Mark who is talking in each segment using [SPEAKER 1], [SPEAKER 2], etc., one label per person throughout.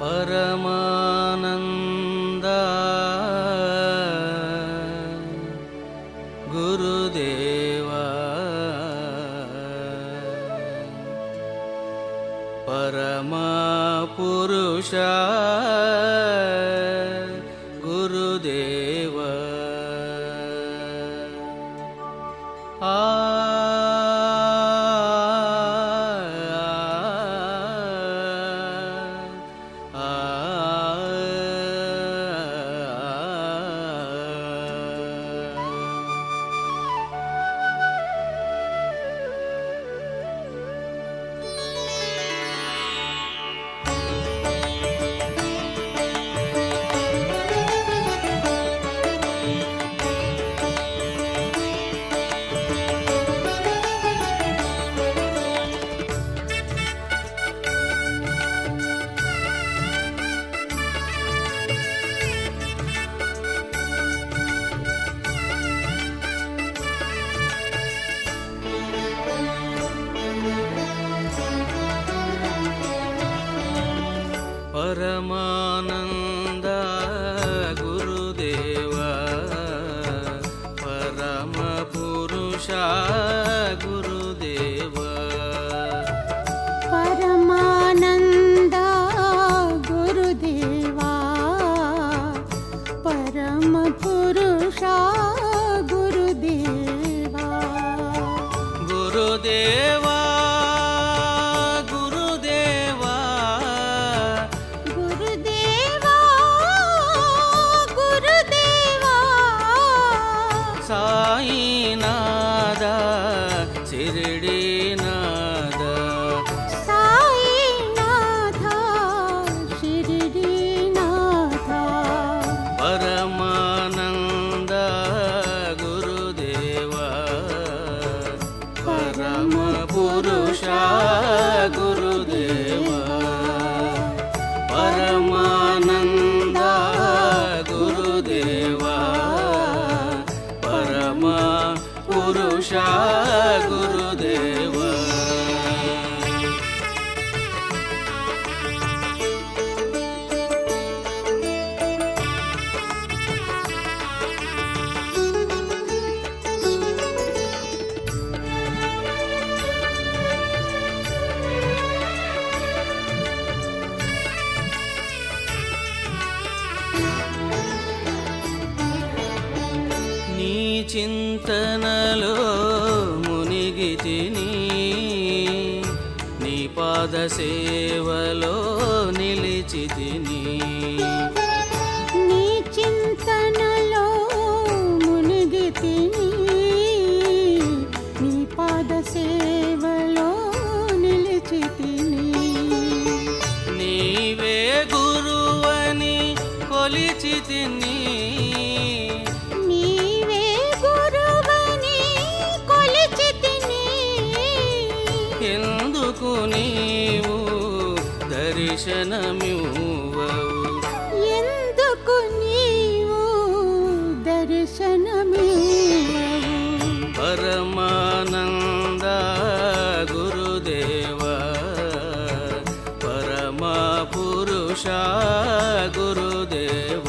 [SPEAKER 1] परमानन्द। गुरुदेव। पुरुष పరమానంద పురుషాగు తిని నీ పాద సేవలో నిలిచి తిని
[SPEAKER 2] నీ చింతనలో మునిగి తిని నీ పాద సేవలో నిలిచి తిని
[SPEAKER 1] నీవే గురువని కొలిచి దర్శనమివ్వవు.
[SPEAKER 2] ఎందుకు నీవు దర్శనమివ్వవు?
[SPEAKER 1] పరమానంద గురుదేవ పరమ పురుష గురుదేవ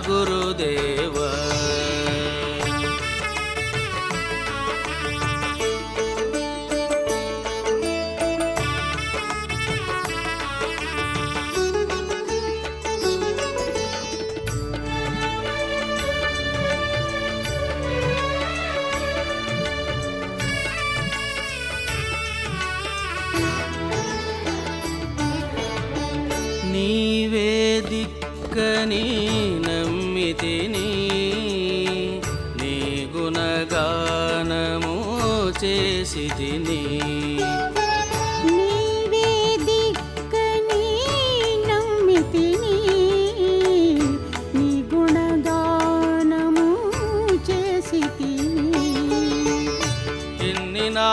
[SPEAKER 2] குருதேவ. நீ வேதிக்க நீ గానము చేసి తిని
[SPEAKER 1] గుణదానము చేసి తిని ఎన్ని నా